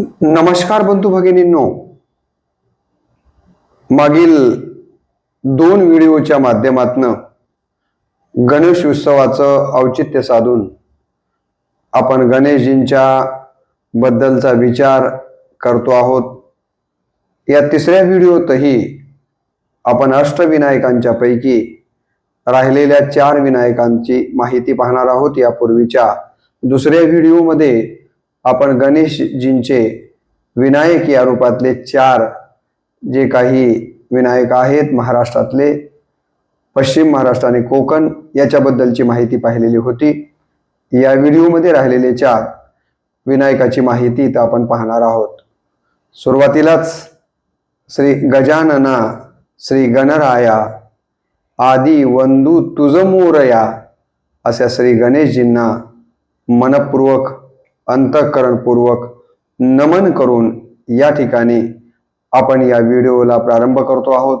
नमस्कार बंधू भगिनींनो. मागील दोन व्हिडिओच्या माध्यमातनं गणेश उत्सवाचं औचित्य साधून आपण गणेशजींच्या बद्दलचा विचार करतो आहोत. या तिसऱ्या व्हिडिओतही आपण अष्टविनायकांच्या पैकी राहिलेल्या चार विनायकांची माहिती पाहणार आहोत. यापूर्वीच्या दुसऱ्या व्हिडिओमध्ये आपण गणेशजींचे विनायक या रूपातले चार जे काही विनायक आहेत महाराष्ट्रातले पश्चिम महाराष्ट्र आणि कोकण याच्याबद्दलची माहिती पाहिलेली होती. या व्हिडिओमध्ये राहिलेले चार विनायकाची माहिती इथं आपण पाहणार आहोत. सुरुवातीलाच श्री गजानना श्री गणराया आदी वंदू तुझमोरया अशा श्री गणेशजींना मनपूर्वक अंतःकरणपूर्वक नमन करून या ठिकाणी आपण या व्हिडिओला प्रारंभ करतो आहोत.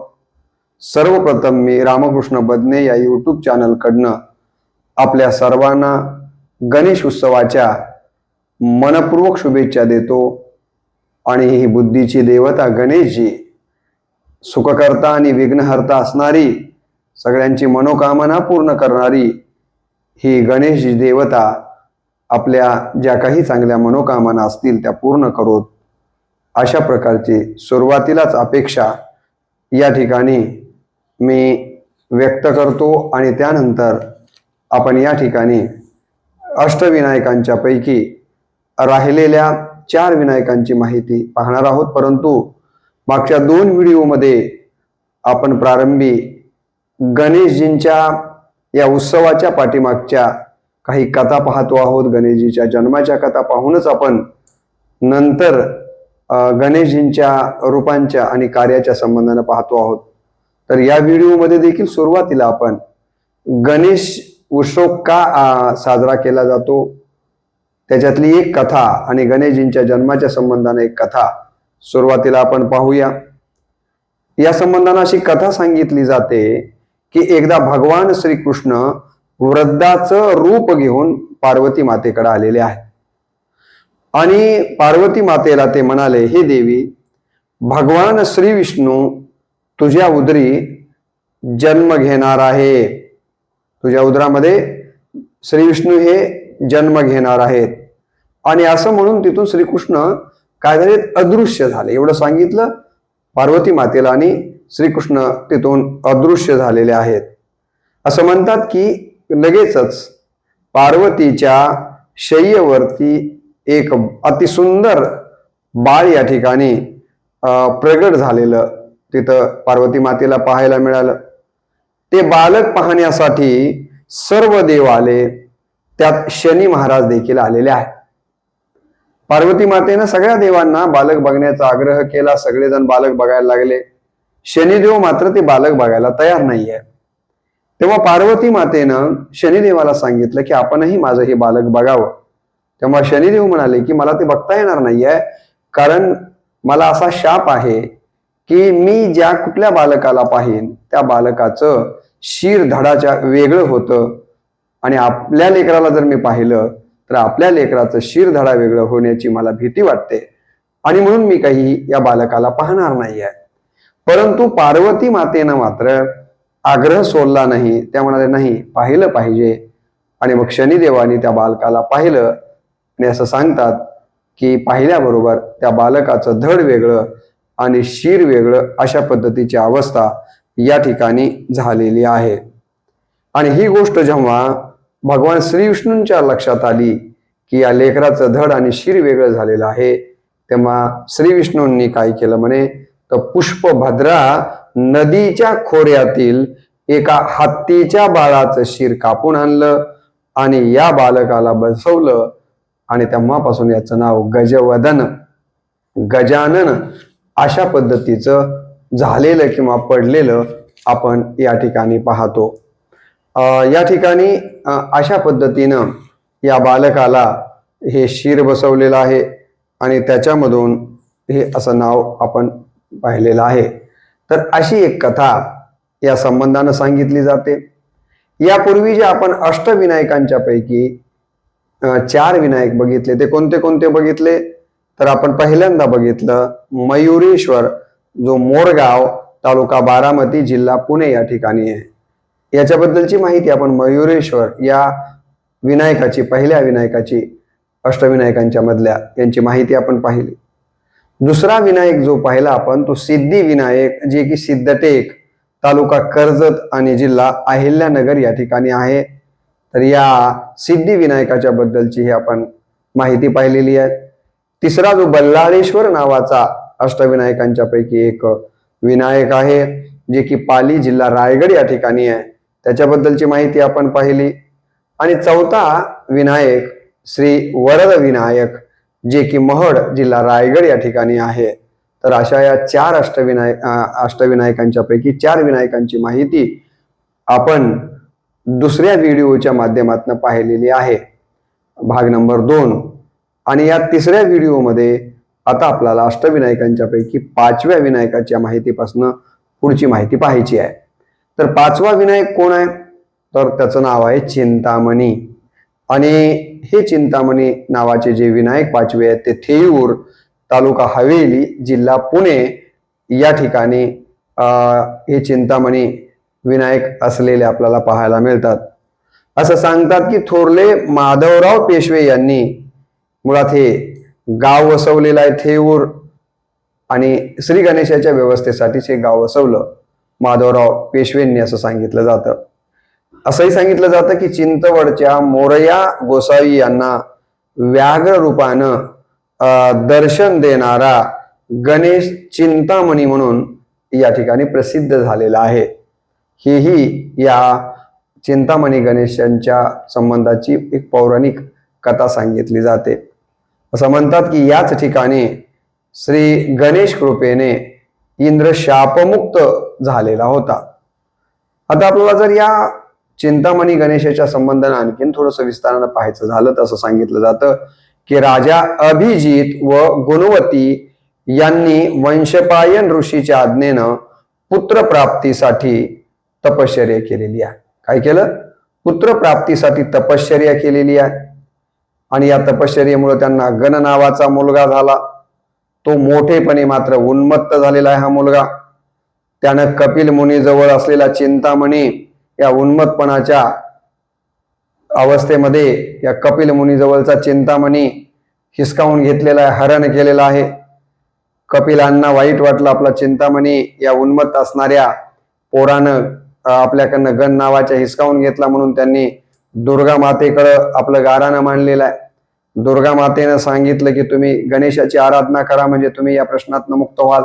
सर्वप्रथम मी रामकृष्ण बदने या यूट्यूब चॅनलकडनं आपल्या सर्वांना गणेश उत्सवाच्या मनपूर्वक शुभेच्छा देतो आणि ही बुद्धीची देवता गणेशजी सुखकर्ता आणि विघ्नहर्ता असणारी सगळ्यांची मनोकामना पूर्ण करणारी ही गणेश देवता आपल्या ज्या काही चांगल्या मनोकामना असतील त्या पूर्ण करोत. अशा प्रकारची सुरुवातीलाच अपेक्षा या ठिकाणी मी व्यक्त करतो आणि त्यानंतर आपण या ठिकाणी अष्टविनायकांच्या पैकी राहिलेल्या चार विनायकांची माहिती पाहणार आहोत. परंतु मागच्या दोन व्हिडिओमध्ये आपण प्रारंभी गणेशजींच्या या उत्सवाच्या पाठीमागच्या काही कथा पाहतो आहोत गणेशजीच्या जन्माच्या कथा पाहूनच आपण नंतर गणेशजींच्या रूपांच्या आणि कार्याच्या संबंधाने पाहतो आहोत. तर या व्हिडिओमध्ये देखील सुरुवातीला आपण गणेश उत्सव का साजरा केला जातो त्याच्यातली एक कथा आणि गणेशजींच्या जन्माच्या संबंधाने एक कथा सुरुवातीला आपण पाहूया. या संबंधाने अशी कथा सांगितली जाते की एकदा भगवान श्रीकृष्ण वृद्धाचं रूप घेऊन पार्वती मातेकडे आलेले आहे. आणि पार्वती मातेला ते म्हणाले हे देवी भगवान श्री विष्णू तुझ्या उदरी जन्म घेणार आहे. तुझ्या उदरामध्ये श्री विष्णू हे जन्म घेणार आहेत. आणि असं म्हणून तिथून श्रीकृष्ण काय झाले अदृश्य झाले. एवढं सांगितलं पार्वती मातेला आणि श्रीकृष्ण तिथून अदृश्य झालेले आहेत. असं म्हणतात की लगेचच पार्वतीच्या शय्यवरती एक अतिसुंदर बाळ या ठिकाणी अं, प्रगट झालेलं तिथं पार्वती मातेला पाहायला मिळालं. ते बालक पाहण्यासाठी सर्व देव आले त्यात शनी महाराज देखील आलेले आहेत. पार्वती मातेनं सगळ्या देवांना बालक बघण्याचा आग्रह केला सगळेजण बालक बघायला लागले. शनिदेव मात्र ते बालक बघायला तयार नाहीये. तेव्हा पार्वती मातेनं शनिदेवाला सांगितलं की आपणही माझं हे बालक बघावं. तेव्हा शनिदेव म्हणाले की मला ते बघता येणार नाहीये कारण मला असा शाप आहे की मी ज्या कुठल्या बालकाला पाहीन त्या बालकाचं शिर धडाच्या वेगळं होतं आणि आपल्या लेकराला जर मी पाहिलं तर आपल्या लेकराचं शिर धडा वेगळं होण्याची मला भीती वाटते आणि म्हणून मी काही या बालकाला पाहणार नाही आहे परंतु पार्वती मातेनं मात्र आग्रह सोडला नाही त्या म्हणाले नाही पाहिलं पाहिजे. आणि मग शनिदेवाने त्या बालकाला पाहिलं आणि असं सांगतात की पाहिल्याबरोबर त्या बालकाचं धड वेगळं आणि शिर वेगळं अशा पद्धतीची अवस्था या ठिकाणी झालेली आहे. आणि ही गोष्ट जेव्हा भगवान श्रीविष्णूंच्या लक्षात आली की या लेकराचं धड आणि शिर वेगळं झालेलं आहे तेव्हा श्रीविष्णूंनी काय केलं म्हणे? तर पुष्पभद्रा नदीच्या खोऱ्यातील एका हत्तीच्या बाळाचं शिर कापून आणलं आणि या बालकाला बसवलं आणि तेव्हापासून याचं नाव गजवदन. गजानन अशा पद्धतीचं झालेलं किंवा पडलेलं आपण या ठिकाणी पाहतो. या ठिकाणी अशा पद्धतीनं या बालकाला हे शिर बसवलेलं आहे आणि त्याच्यामधून हे असं नाव आपण पाहिलेलं आहे. तर अशी एक कथा या संबंधानं सांगितली जाते. यापूर्वी जे आपण अष्टविनायकांच्या पैकी चार विनायक बघितले ते कोणते कोणते बघितले? तर आपण पहिल्यांदा बघितलं मयुरेश्वर जो मोरगाव तालुका बारामती जिल्हा पुणे या ठिकाणी आहे. याच्याबद्दलची माहिती आपण मयुरेश्वर या विनायकाची पहिल्या विनायकाची अष्टविनायकांच्या मधल्या यांची माहिती आपण पाहिली. दुसरा विनायक जो पाहिला आपण तो सिद्धी विनायक जे की सिद्धटेक तालुका कर्जत आणि जिल्हा अहिल्यानगर या ठिकाणी आहे. तर या सिद्धी विनायकाच्या बद्दलची ही आपण माहिती पाहिलेली आहे. तिसरा जो बल्लाळेश्वर नावाचा अष्टविनायकांच्या पैकी एक विनायक आहे जे की पाली जिल्हा रायगड या ठिकाणी आहे. त्याच्याबद्दलची माहिती आपण पाहिली. आणि चौथा विनायक श्री वरद विनायक. जे की महड जिल्हा रायगड या ठिकाणी आहे. तर अशा या चार अष्टविनायक अष्टविनायकांच्या पैकी चार विनायकांची माहिती आपण दुसऱ्या व्हिडिओच्या माध्यमातून पाहिलेली आहे. भाग नंबर दोन. आणि या तिसऱ्या व्हिडिओमध्ये आता आपल्याला अष्टविनायकांच्या पैकी पाचव्या विनायकाच्या माहितीपासून पुढची माहिती पाहायची आहे. तर पाचवा विनायक कोण आहे? तर त्याचं नाव आहे चिंतामणी. आणि हे चिंतामणी नावाचे जे विनायक पाचवे आहेत ते थेऊर तालुका हवेली जिल्हा पुणे या ठिकाणी हे चिंतामणी विनायक असलेले आपल्याला पाहायला मिळतात. असं सांगतात की थोरले माधवराव पेशवे यांनी मुळात हे गाव वसवलेलं आहे थेऊर आणि श्री गणेशाच्या व्यवस्थेसाठीच हे गाव वसवलं. माधवराव पेशवेंनी असं सांगितलं जातं. असंही सांगितलं जातं की चिंतवडच्या मोरया गोसावी यांना व्याघ्र रूपानं दर्शन देणारा गणेश चिंतामणी म्हणून या ठिकाणी प्रसिद्ध झालेला आहे. हीही या चिंतामणी गणेशांच्या संबंधाची एक पौराणिक कथा सांगितली जाते. असं म्हणतात की याच ठिकाणी श्री गणेश कृपेने इंद्र शापमुक्त झालेला होता. आता आपल्याला जर या चिंतामणी गणेशाच्या संबंधाने आणखीन थोडंसं विस्तारानं पाहायचं झालं तर असं सांगितलं जातं की राजा अभिजित व गुणवती यांनी वंशपायन ऋषीच्या आज्ञेनं पुत्रप्राप्तीसाठी तपश्चर्या केलेली आहे. काय केलं? पुत्रप्राप्तीसाठी तपश्चर्या केलेली आहे. आणि या तपश्चर्येमुळे त्यांना गण नावाचा मुलगा झाला. तो मोठेपणे मात्र उन्मत्त झालेला आहे हा मुलगा. त्यानं कपिल मुनीजवळ असलेला चिंतामणी या उन्मतपणाच्या अवस्थेमध्ये या कपिल मुनीजवळचा चिंतामणी हिसकावून घेतलेला आहे हरण केलेला आहे. कपिलांना वाईट वाटलं आपला चिंतामणी या उन्मत असणाऱ्या पोरानं आपल्याकडनं गण नावाच्या हिसकावून घेतला म्हणून त्यांनी दुर्गा मातेकडं आपलं गारानं मांडलेलं आहे. दुर्गा मातेनं सांगितलं की तुम्ही गणेशाची आराधना करा म्हणजे तुम्ही या प्रश्नातनं मुक्त व्हाल.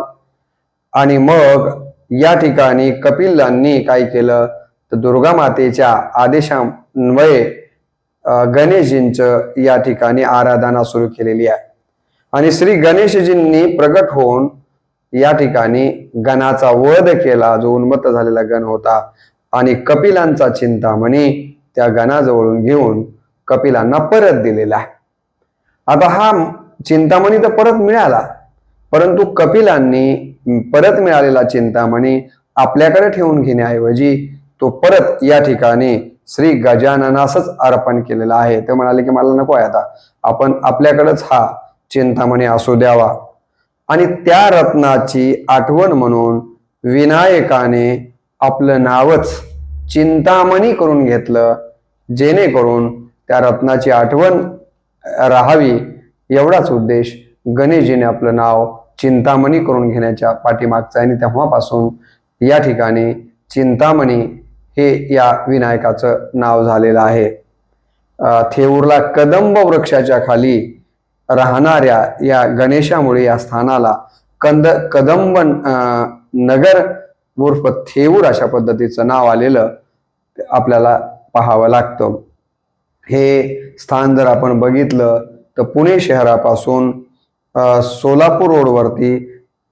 आणि मग या ठिकाणी कपिलांनी काय केलं? तर दुर्गा मातेच्या आदेशान्वये गणेशजींचं या ठिकाणी आराधना सुरू केलेली आहे. आणि श्री गणेशजींनी प्रगट होऊन या ठिकाणी गणाचा वध केला जो उन्मत्त झालेला गण होता. आणि कपिलांचा चिंतामणी त्या गणाजवळून घेऊन कपिलांना परत दिलेला आहे. आता हा चिंतामणी तर परत मिळाला परंतु कपिलांनी परत मिळालेला चिंतामणी आपल्याकडे ठेवून घेण्याऐवजी तो परत या ठिकाणी श्री गजाननासच अर्पण केलेला आहे. ते म्हणाले की मला नको आहे आता. आपण आपल्याकडंच हा चिंतामणी असू द्यावा. आणि त्या रत्नाची आठवण म्हणून विनायकाने आपलं नावच चिंतामणी करून घेतलं जेणेकरून त्या रत्नाची आठवण राहावी. एवढाच उद्देश गणेशजीने आपलं नाव चिंतामणी करून घेण्याच्या पाठीमागचा आणि तेव्हापासून या ठिकाणी चिंतामणी हे या विनायकाचं नाव झालेलं आहे. थेऊरला कदंब वृक्षाच्या खाली राहणाऱ्या या गणेशामुळे या स्थानाला कंद कदंब नगर उर्फ थेऊर अशा पद्धतीचं नाव आलेलं आपल्याला पाहावं लागतं. हे स्थान जर आपण बघितलं तर पुणे शहरापासून सोलापूर रोडवरती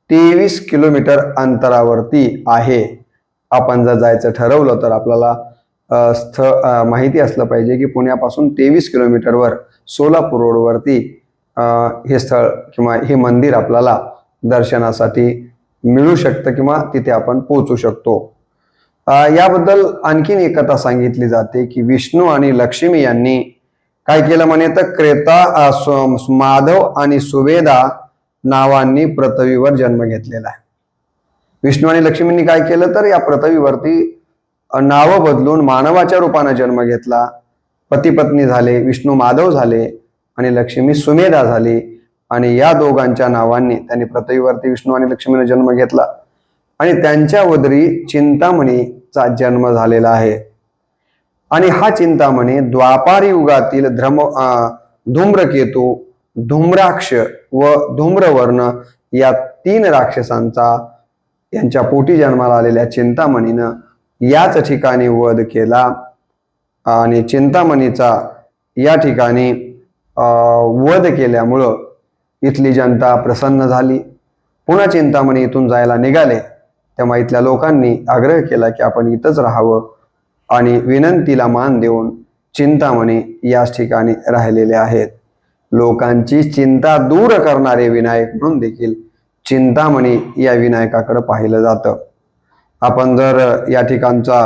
तेवीस किलोमीटर अंतरावरती आहे. आपण जर जायचं ठरवलं तर आपल्याला स्थ स्थळ माहिती असलं पाहिजे की पुण्यापासून तेवीस किलोमीटरवर सोलापूर रोडवरती हे स्थळ किंवा हे मंदिर आपल्याला दर्शनासाठी मिळू शकतं किंवा तिथे आपण पोहोचू शकतो. याबद्दल आणखीन एक कथा सांगितली जाते की विष्णू आणि लक्ष्मी यांनी काय केलं म्हणे तर क्रेता स्व- माधव आणि सुवेदा नावांनी पृथ्वीवर जन्म घेतलेला आहे. विष्णू आणि लक्ष्मींनी काय केलं तर या पृथ्वीवरती नावं बदलून मानवाच्या रूपानं जन्म घेतला. पती पत्नी झाले विष्णू माधव झाले आणि लक्ष्मी सुमेधा झाली आणि या दोघांच्या नावांनी त्यांनी पृथ्वीवरती विष्णू आणि लक्ष्मीने जन्म घेतला. आणि त्यांच्या वदरी चिंतामणीचा जन्म झालेला आहे. आणि हा चिंतामणी द्वापार युगातील ध्रम धूम्रकेतू धूम्राक्ष व धूम्रवर्ण या तीन राक्षसांचा यांच्या पोटी जन्माला आलेल्या चिंतामणीनं याच ठिकाणी वध केला. आणि चिंतामणीचा या ठिकाणी वध केल्यामुळं इथली जनता प्रसन्न झाली. पुन्हा चिंतामणी इथून जायला निघाले. तेव्हा इथल्या लोकांनी आग्रह केला की आपण इथंच राहावं आणि विनंतीला मान देऊन चिंतामणी याच ठिकाणी राहिलेले आहेत. लोकांची चिंता दूर करणारे विनायक म्हणून देखील चिंतामणी या विनायकाकडं पाहिलं जातं. आपण जर या ठिकाणचा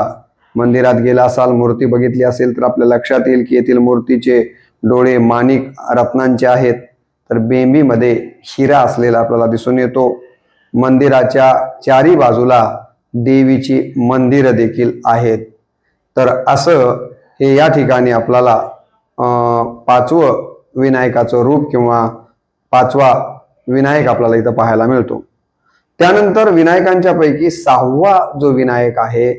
मंदिरात गेला असाल मूर्ती बघितली असेल तर आपल्या लक्षात येईल की येथील मूर्तीचे डोळे माणिक रत्नांचे आहेत. तर बेंबीमध्ये हिरा असलेला आपल्याला दिसून येतो. मंदिराच्या चारी बाजूला देवीची मंदिरं देखील आहेत. तर असं हे या ठिकाणी आपल्याला पाचवं विनायकाचं रूप किंवा पाचवा विनायक आपल्याला इथं पाहायला मिळतो. त्यानंतर विनायकांच्या पैकी सहावा जो विनायक आहे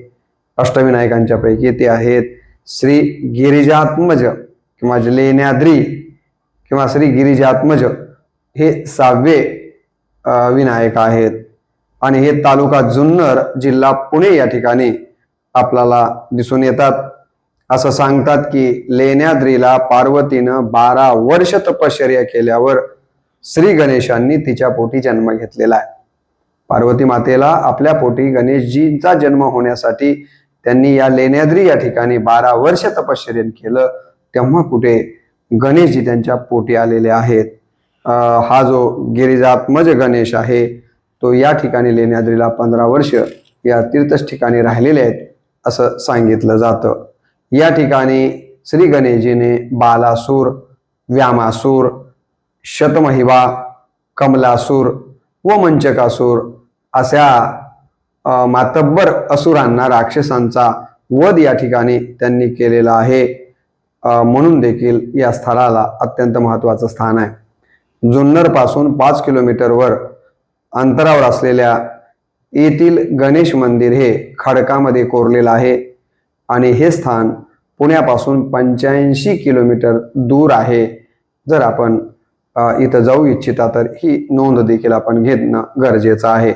अष्टविनायकांच्या पैकी ते आहेत श्री गिरिजात्मज किंवा लेण्याद्री किंवा श्री गिरिजात्मज. हे सहावे विनायक आहेत. आणि हे तालुका जुन्नर जिल्हा पुणे या ठिकाणी आपल्याला दिसून येतात. असं सांगतात की लेण्याद्रीला पार्वतीनं बारा वर्ष तपश्चर्या केल्यावर श्री गणेशांनी तिच्या पोटी जन्म घेतलेला आहे. पार्वती मातेला आपल्या पोटी गणेशजींचा जन्म होण्यासाठी त्यांनी या लेण्याद्री या ठिकाणी बारा वर्ष तपश्चर्यन केलं. तेव्हा कुठे गणेशजी त्यांच्या पोटी आलेले आहेत. हा जो गिरिजात्मज गणेश आहे तो या ठिकाणी लेण्याद्रीला पंधरा वर्ष या तीर्थच ठिकाणी राहिलेले आहेत असं सांगितलं जातं. या ठिकाणी श्री गणेशजीने बालासूर व्यामासूर शतमहिवा कमलासूर व मंचकासूर अशा मातब्बर असुरांना राक्षसांचा वध या ठिकाणी त्यांनी केलेला आहे. म्हणून देखील या स्थळाला अत्यंत महत्वाचं स्थान आहे. जुन्नरपासून पाच किलोमीटरवर अंतरावर असलेल्या येथील गणेश मंदिर हे खडकामध्ये कोरलेलं आहे आणि हे स्थान पुण्यापासून पंच्याऐंशी किलोमीटर दूर आहे. जर आपण इथं जाऊ इच्छिता तर ही नोंद देखील आपण घेणं गरजेचं आहे.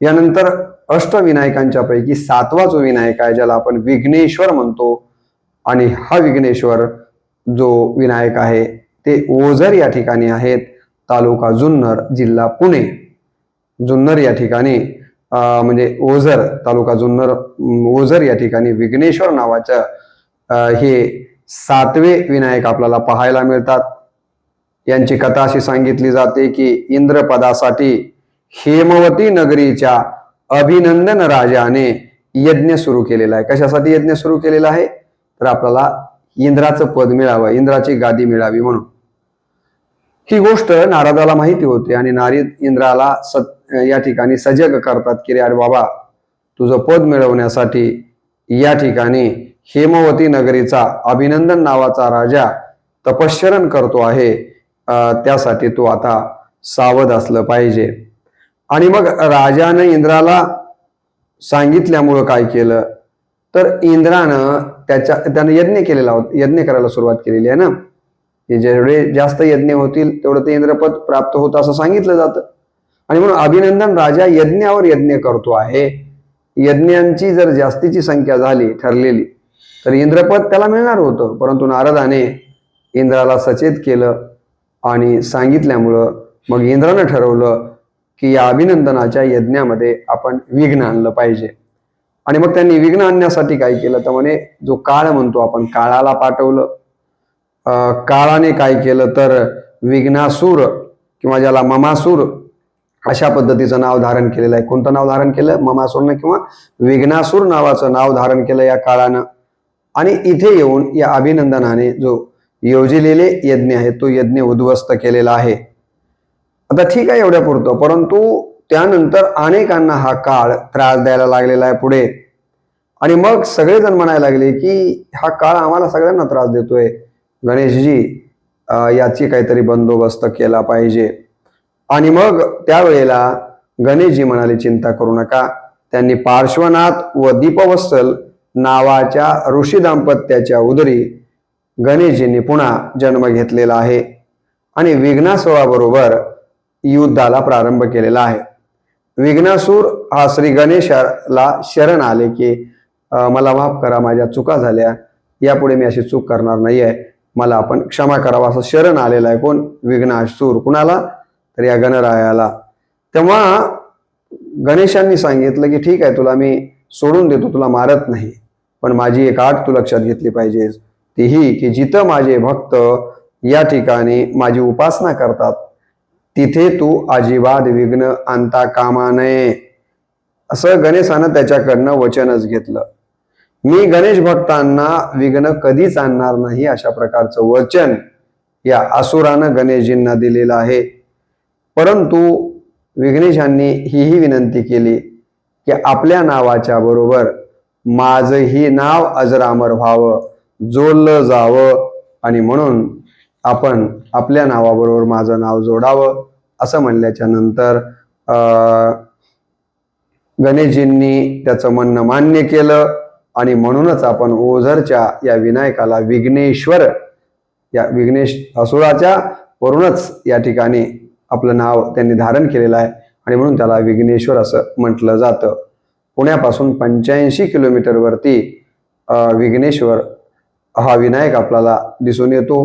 यानंतर अष्टविनायकांच्या पैकी सातवा जो विनायक आहे ज्याला आपण विघ्नेश्वर म्हणतो. आणि हा विघ्नेश्वर जो विनायक आहे ते ओझर या ठिकाणी आहेत तालुका जुन्नर जिल्हा पुणे. जुन्नर या ठिकाणी म्हणजे ओझर तालुका जुन्नर ओझर या ठिकाणी विघ्नेश्वर नावाचं हे सातवे विनायक आपल्याला पाहायला मिळतात. यांची कथा अशी सांगितली जाते की इंद्रपदासाठी हेमवती नगरीच्या अभिनंदन राजाने यज्ञ सुरू केलेला आहे. कशासाठी यज्ञ सुरू केलेला आहे? तर आपल्याला इंद्राचं पद मिळावं इंद्राची गादी मिळावी म्हणून. ही गोष्ट नारदाला माहिती होती आणि नारीद इंद्राला सत या ठिकाणी सजग करतात की रे अरे बाबा तुझं पद मिळवण्यासाठी या ठिकाणी हेमवती नगरीचा अभिनंदन नावाचा राजा तपश्चरण करतो आहे. त्यासाठी तू आता सावध असलं पाहिजे. आणि मग राजानं इंद्राला सांगितल्यामुळं काय केलं? तर इंद्रानं त्याच्या त्यानं यज्ञ केलेला होता यज्ञ करायला सुरुवात केलेली आहे ना? की जेवढे जास्त यज्ञ होतील तेवढं ते इंद्रपद प्राप्त होतं असं सांगितलं जातं. आणि म्हणून अभिनंदन राजा यज्ञावर यज्ञ करतो आहे. यज्ञांची जर जास्तीची संख्या झाली ठरलेली तर इंद्रपद त्याला मिळणार होतं. परंतु नारदाने इंद्राला सचेत केलं. आणि सांगितल्यामुळं मग इंद्रानं ठरवलं की या अभिनंदनाच्या यज्ञामध्ये आपण विघ्न आणलं पाहिजे. आणि मग त्यांनी विघ्न आणण्यासाठी काय केलं? तर म्हणे जो काळ म्हणतो आपण काळाला पाठवलं. काळाने काय केलं तर विघ्नासूर किंवा ज्याला ममासूर अशा पद्धतीचं नाव धारण केलेलं आहे. कोणतं नाव धारण केलं? ममासूरनं किंवा विघ्नासूर नावाचं नाव धारण केलं या काळानं. आणि इथे येऊन या अभिनंदनाने जो योजिलेले यज्ञ आहे तो यज्ञ उद्ध्वस्त केलेला आहे. आता ठीक आहे एवढ्या पुरतो परंतु त्यानंतर अनेकांना हा काळ त्रास द्यायला लागलेला आहे पुढे. आणि मग सगळेजण म्हणायला लागले की हा काळ आम्हाला सगळ्यांना त्रास देतोय. गणेशजी याची काहीतरी बंदोबस्त केला पाहिजे. आणि मग त्यावेळेला गणेशजी म्हणाले चिंता करू नका. त्यांनी पार्श्वनाथ व दीपवत्सल नावाच्या ऋषी दाम्पत्याच्या उदरी गणेशजींनी पुन्हा जन्म घेतलेला आहे आणि विघ्नासुराबरोबर युद्धाला प्रारंभ केलेला आहे. विघ्नासूर हा श्री गणेशाला शरण आले की मला माफ करा माझ्या चुका झाल्या. यापुढे मी अशी चूक करणार नाही आहे मला आपण क्षमा करावा असं शरण आलेला आहे कोण? विघ्नासूर. कुणाला? तर या गणरायाला. तेव्हा गणेशांनी सांगितलं की ठीक आहे तुला मी सोडून देतो तुला मारत नाही. पण माझी एक आठ तू लक्षात घेतली पाहिजेस. ती ही की जिथं माझे भक्त या ठिकाणी माझी उपासना करतात तिथे तू अजिबात विघ्न आणता कामा नये. असं गणेशानं त्याच्याकडनं वचनच घेतलं. मी गणेश भक्तांना विघ्न कधीच आणणार नाही अशा प्रकारचं वचन या असुरानं गणेशजींना दिलेलं आहे. परंतु विघ्नेशांनी हीही विनंती केली की आपल्या नावाच्या बरोबर माझंही नाव अजरामर व्हावं. जोडलं जावं आणि म्हणून आपण आपल्या नावाबरोबर माझं नाव जोडावं असं म्हणल्याच्या नंतर गणेशजींनी त्याचं म्हणणं मान्य केलं आणि म्हणूनच आपण ओझरच्या या विनायकाला विघ्नेश्वर या विघ्नेश असुराच्या वरूनच या ठिकाणी आपलं नाव त्यांनी धारण केलेलं आहे आणि म्हणून त्याला विघ्नेश्वर असं म्हटलं जातं. पुण्यापासून पंच्याऐंशी किलोमीटरवरती विघ्नेश्वर हा विनायक आपल्याला दिसून येतो.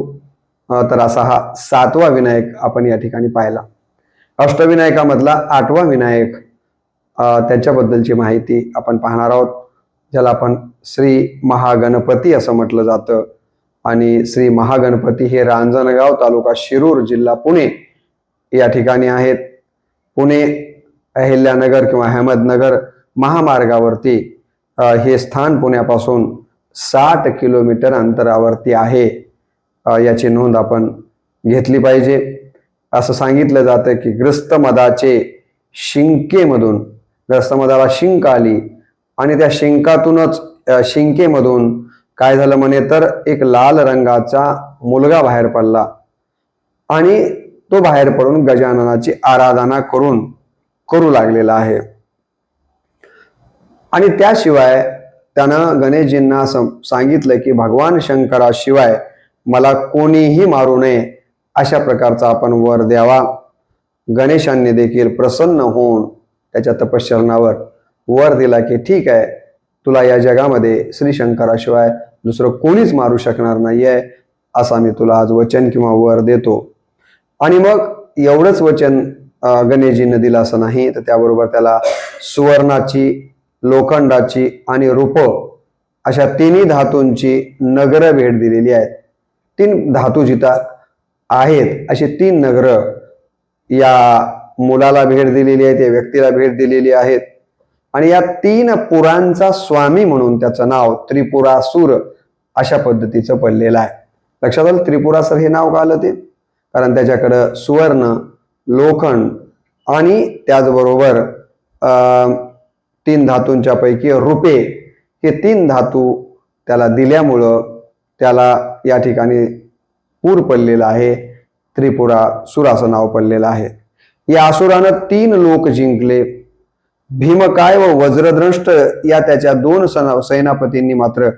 तर असा हा सातवा विनायक आपण या ठिकाणी पाहिला. अष्टविनायकामधला आठवा विनायक त्याच्याबद्दलची माहिती आपण पाहणार आहोत ज्याला आपण श्री महागणपती असं म्हटलं जातं. आणि श्री महागणपती हे रांजणगाव तालुका शिरूर जिल्हा पुणे या ठिकाणी आहेत. पुणे अहिल्यानगर किंवा अहमदनगर महामार्गावरती हे स्थान पुण्यापासून साठ किलोमीटर अंतरावरती आहे याची नोंद आपण घेतली पाहिजे. असं सांगितलं जातं की ग्रस्त मदाचे शिंकेमधून ग्रस्त मदाला शिंक आली आणि त्या शिंकातूनच शिंकेमधून काय झालं म्हणे तर एक लाल रंगाचा मुलगा बाहेर पडला आणि तो बाहेर पडून गजाननाची आराधना करून करू लागलेला आहे. आणि त्याशिवाय त्यानं गणेशजींना सांगितलं की भगवान शंकराशिवाय मला कोणीही मारू नये अशा प्रकारचा आपण वर द्यावा. गणेशांनी देखील प्रसन्न होऊन त्याच्या तपश्चरणावर वर दिला की ठीक आहे तुला या जगामध्ये श्री शंकराशिवाय दुसरं कोणीच मारू शकणार नाही आहे असा मी तुला आज वचन किंवा वर देतो. आणि मग एवढंच वचन अं, गणेशजीनं दिलं असं नाही तर त्याबरोबर त्याला सुवर्णाची लोखंडाची आणि रूप अशा तिन्ही धातूंची नगर भेट दिलेली आहे तीन धातू जिथं आहेत अशी तीन नगर या मुलाला भेट दिलेली आहे त्या व्यक्तीला भेट दिलेली आहेत. आणि या तीन पुरांचा स्वामी म्हणून त्याचं नाव त्रिपुरासूर अशा पद्धतीचं पडलेलं आहे. लक्षात आलं त्रिपुरासूर हे नाव का आलं ते? कारण त्याच्याकडं सुवर्ण लोखंड आणि त्याचबरोबर अं, तीन धातूंच्या पैकी रुपे हे तीन धातू त्याला दिल्यामुळं त्याला या ठिकाणी पूर पडलेला आहे. त्रिपुरा सुराचं नाव पडलेलं आहे. या असुरानं तीन लोक जिंकले. भीमकाय व वज्रद्रष्ट या त्याच्या दोन सना सेनापतींनी मात्र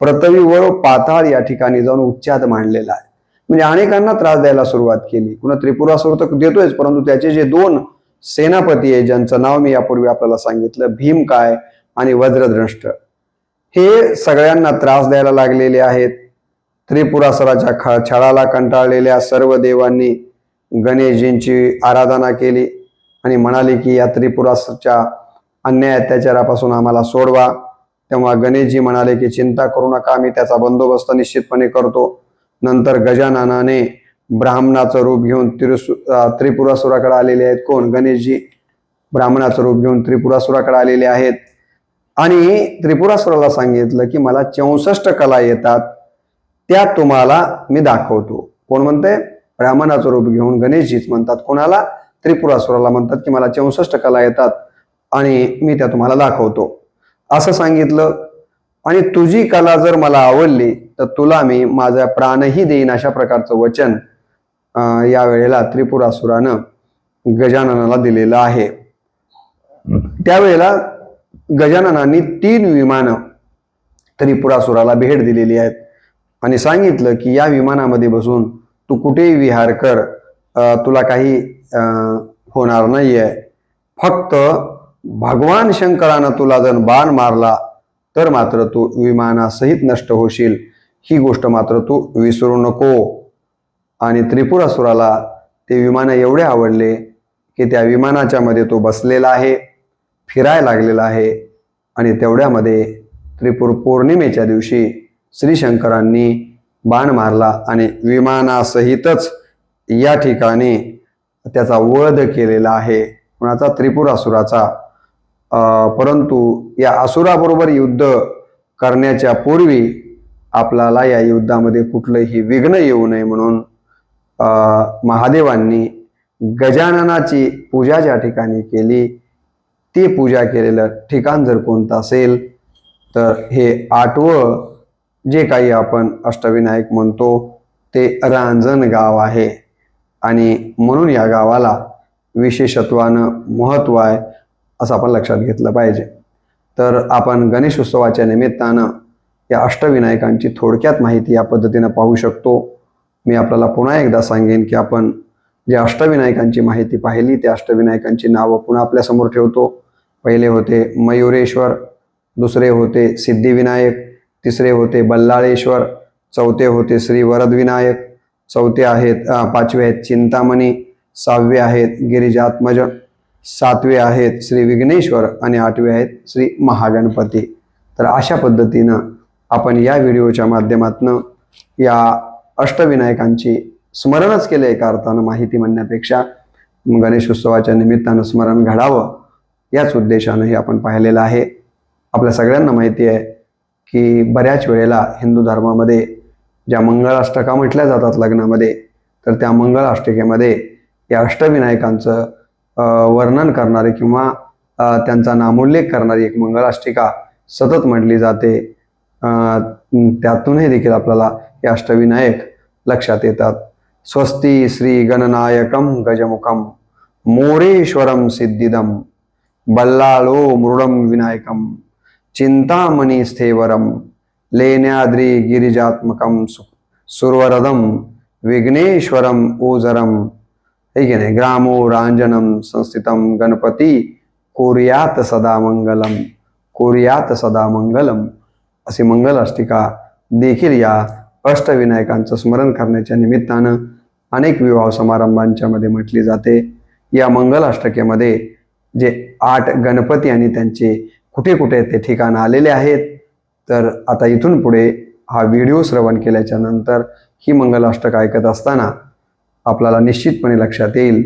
प्रतवी व पाताळ या ठिकाणी जाऊन उच्चात मांडलेला आहे. म्हणजे अनेकांना त्रास द्यायला सुरुवात केली. पुन्हा त्रिपुरासुर तर देतोयच परंतु त्याचे जे दोन सेनापती आहे ज्यांचं नाव मी यापूर्वी आपल्याला सांगितलं भीम काय आणि वज्रद्रष्ट. हे सगळ्यांना त्रास द्यायला लागलेले आहेत. त्रिपुरासराच्या ख छळाला कंटाळलेल्या सर्व देवांनी गणेशजींची आराधना केली आणि म्हणाले की या त्रिपुरासच्या अन्याय अत्याचारापासून आम्हाला सोडवा. तेव्हा गणेशजी म्हणाले की चिंता करू नका मी त्याचा बंदोबस्त निश्चितपणे करतो. नंतर गजाननाने ब्राह्मणाचं रूप घेऊन त्रिसु त्रिपुरासुराकडे आलेले आहेत. कोण? गणेशजी. ब्राह्मणाचं रूप घेऊन त्रिपुरासुराकडे आलेले आहेत. आणि त्रिपुरासुराला सांगितलं की मला चौसष्ट कला येतात त्या तुम्हाला मी दाखवतो. कोण म्हणते? ब्राह्मणाचं रूप घेऊन गणेशजीच म्हणतात. कोणाला? त्रिपुरासुराला म्हणतात की मला चौसष्ट कला येतात आणि मी त्या तुम्हाला दाखवतो. असं सांगितलं. आणि तुझी कला जर मला आवडली तर तुला मी माझा प्राणही देईन अशा प्रकारचं वचन यावेळेला त्रिपुरासुरानं गजाननाला दिलेलं आहे. त्यावेळेला गजाननांनी तीन विमानं त्रिपुरासुराला भेट दिलेली आहेत. आणि सांगितलं की या विमानामध्ये बसून तू कुठेही विहार कर. तुला काही होणार नाही आहे फक्त भगवान शंकरानं तुला जर बाण मारला तर मात्र तू विमानासहित नष्ट होशील. ही गोष्ट मात्र तू विसरू नको. आणि त्रिपुरासुराला ते विमान एवढे आवडले की त्या विमानाच्या मध्ये तो बसलेला आहे फिरायला लागलेला आहे आणि तेवढ्यामध्ये त्रिपुर पौर्णिमेच्या दिवशी श्रीशंकरांनी बाण मारला आणि विमानासहितच या ठिकाणी त्याचा वध केलेला आहे. कुणाचा? त्रिपुरासुराचा. अं, परंतु या असुराबरोबर युद्ध करण्याच्या पूर्वी आपल्याला या युद्धामध्ये कुठलंही विघ्न येऊ नये म्हणून महादेवांनी गजाननाची पूजा ज्या ठिकाणी केली ती पूजा केलेलं ठिकाण जर कोणतं असेल तर हे आठवं जे काही आपण अष्टविनायक म्हणतो ते रांजण गाव आहे. आणि म्हणून या गावाला विशेषत्वानं महत्त्व आहे असं आपण लक्षात घेतलं पाहिजे. तर आपण गणेश उत्सवाच्या निमित्तानं या अष्टविनायकांची थोडक्यात माहिती या पद्धतीनं पाहू शकतो. मी आपल्याला पुन्हा एकदा सांगेन की आपण जे अष्टविनायकांची माहिती पाहिली त्या अष्टविनायकांची नावं पुन्हा आपल्यासमोर ठेवतो. पहिले होते मयुरेश्वर दुसरे होते सिद्धिविनायक तिसरे होते बल्लाळेश्वर चौथे होते श्री वरदविनायक चौथे आहेत पाचवे आहेत चिंतामणी सहावे आहेत गिरिजात्मज सातवे आहेत श्री विघ्नेश्वर आणि आठवे आहेत श्री महागणपती. तर अशा पद्धतीनं आपण या व्हिडिओच्या माध्यमातनं या अष्टविनायकांची स्मरणच केलं एका अर्थानं माहिती म्हणण्यापेक्षा. गणेश उत्सवाच्या निमित्तानं स्मरण घडावं याच उद्देशानं हे आपण पाहिलेलं आहे. आपल्या सगळ्यांना माहिती आहे की बऱ्याच वेळेला हिंदू धर्मामध्ये ज्या मंगळाष्टका म्हटल्या जातात लग्नामध्ये तर त्या मंगळाष्टकेमध्ये या अष्टविनायकांचं वर्णन करणारे किंवा त्यांचा नामोल्लेख करणारी एक मंगळाष्टिका सतत म्हटली जाते. त्यातूनही देखील आपल्याला हे अष्टविनायक लक्षात येतात. स्वस्ती श्री गणनायकम गजमुखम मोरेश्वरम सिद्धिदम बल्लाळो मृडम विनायकम चिंतामणी स्थेवरम लेण्याद्री गिरिजात्मकम सु सुरवरदम विघ्नेश्वरम ओझरम हे की नाही ग्रामो रांजनम संस्थितम गणपती कोर्यात सदा मंगलम कोर्यात सदा मंगलम अशी मंगलाष्टिका देखील या अष्टविनायकांचं स्मरण करण्याच्या निमित्तानं अनेक विवाह समारंभांच्या मध्ये म्हटली जाते. या मंगलाष्टकेमध्ये जे आठ गणपती आणि त्यांचे कुठे कुठे ते ठिकाण आलेले आहेत तर आता इथून पुढे हा व्हिडिओ श्रवण केल्याच्यानंतर ही मंगलाष्टक ऐकत असताना आपल्याला निश्चितपणे लक्षात येईल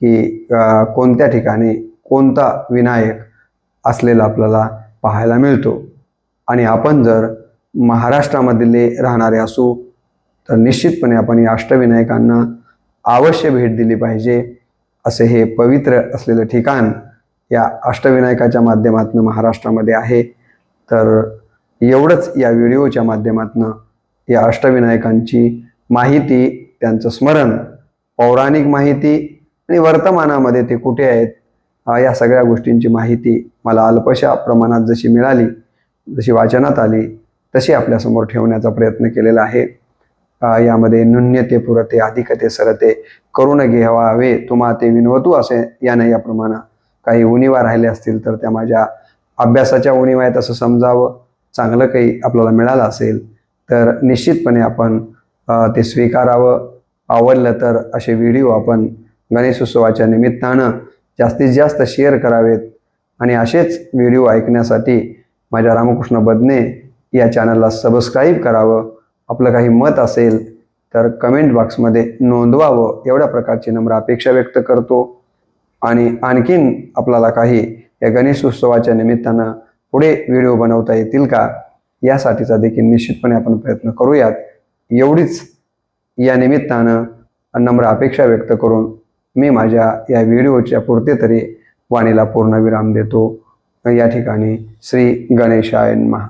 की कोणत्या ठिकाणी कोणता विनायक असलेला आपल्याला पाहायला मिळतो. आणि आपण जर महाराष्ट्रामधले राहणारे असू तर निश्चितपणे आपण या अष्टविनायकांना अवश्य भेट दिली पाहिजे असे हे पवित्र असलेलं ठिकाण या अष्टविनायकाच्या माध्यमातून महाराष्ट्रामध्ये आहे. तर एवढंच या व्हिडिओच्या माध्यमातून या अष्टविनायकांची माहिती त्यांचं स्मरण पौराणिक माहिती आणि वर्तमानामध्ये ते कुठे आहेत या सगळ्या गोष्टींची माहिती मला अल्पशा प्रमाणात जशी मिळाली जशी वाचनात आली तशी आपल्यासमोर ठेवण्याचा प्रयत्न केलेला आहे. यामध्ये नुन्यते पुरते अधिकते सरते करुण घ्यावावे तुम्हा ते विनवतू असे याने याप्रमाणे काही उणीवा राहिले असतील तर त्या माझ्या अभ्यासाच्या उणीवा आहेत असं समजावं. चांगलं काही आपल्याला मिळालं असेल तर निश्चितपणे आपण ते स्वीकारावं. आवडलं तर असे व्हिडिओ आपण गणेशोत्सवाच्या निमित्तानं जास्तीत जास्त शेअर करावेत. आणि असेच व्हिडिओ ऐकण्यासाठी माझ्या रामकृष्ण बदने या चॅनलला सबस्क्राईब करावं. आपलं काही मत असेल तर कमेंट बॉक्समध्ये नोंदवावं. एवढ्या प्रकारची नम्र अपेक्षा व्यक्त करतो. आणि आणखीन आपल्याला काही या गणेश उत्सवाच्या निमित्तानं पुढे व्हिडिओ बनवता येतील का? यासाठीचा देखील निश्चितपणे आपण प्रयत्न करूयात. एवढीच या निमित्तानं नम्र अपेक्षा व्यक्त करून मी माझ्या या व्हिडिओच्या पुरते तरी वाणीला पूर्णविराम देतो. या ठिकाणी श्री गणेशायन महा